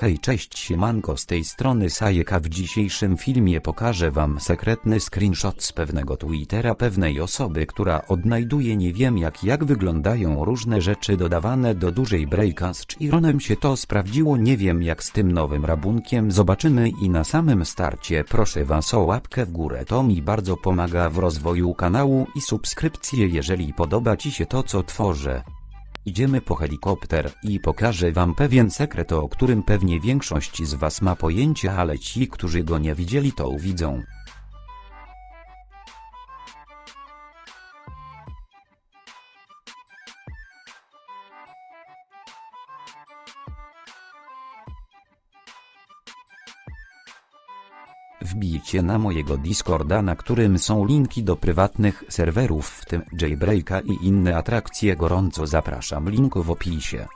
Hej cześć siemanko z tej strony Sajeka w dzisiejszym filmie pokażę wam sekretny screenshot z pewnego Twittera pewnej osoby która odnajduje nie wiem jak jak wyglądają różne rzeczy dodawane do dużej breaka z Chironem się to sprawdziło nie wiem jak z tym nowym rabunkiem zobaczymy i na samym starcie proszę was o łapkę w górę to mi bardzo pomaga w rozwoju kanału i subskrypcję jeżeli podoba ci się to co tworzę. Idziemy po helikopter i pokażę wam pewien sekret, o którym pewnie większość z was ma pojęcie, ale ci, którzy go nie widzieli, to uwidzą. Wbijcie na mojego Discorda, na którym są linki do prywatnych serwerów, w tym Jailbreaka i inne atrakcje. Gorąco zapraszam, link w opisie.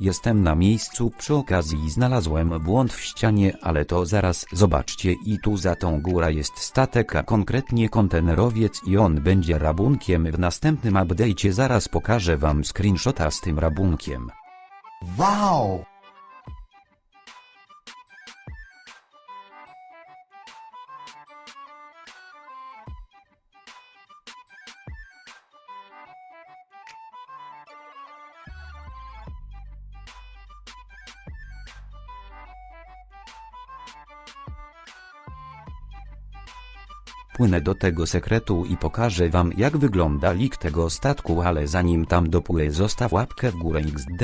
Jestem na miejscu, przy okazji znalazłem błąd w ścianie, ale to zaraz zobaczcie i tu za tą górę jest statek, a konkretnie kontenerowiec i on będzie rabunkiem w następnym update'cie zaraz pokażę wam screenshota z tym rabunkiem. Wow! Płynę do tego sekretu i pokażę wam jak wygląda lik tego statku ale zanim tam dopłynę zostaw łapkę w górę XD.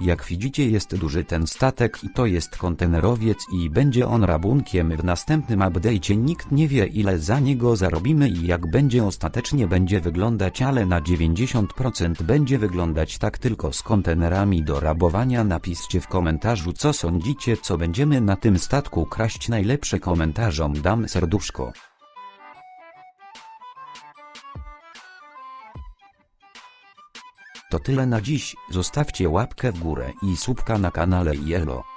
Jak widzicie jest duży ten statek i to jest kontenerowiec i będzie on rabunkiem. W następnym update'cie nikt nie wie ile za niego zarobimy i jak będzie ostatecznie będzie wyglądać ale na 90% będzie wyglądać tak tylko z kontenerami. Do rabowania napiszcie w komentarzu co sądzicie co będziemy na tym statku kraść. Najlepsze komentarzom dam serduszko. To tyle na dziś, zostawcie łapkę w górę i subka na kanale Yellow.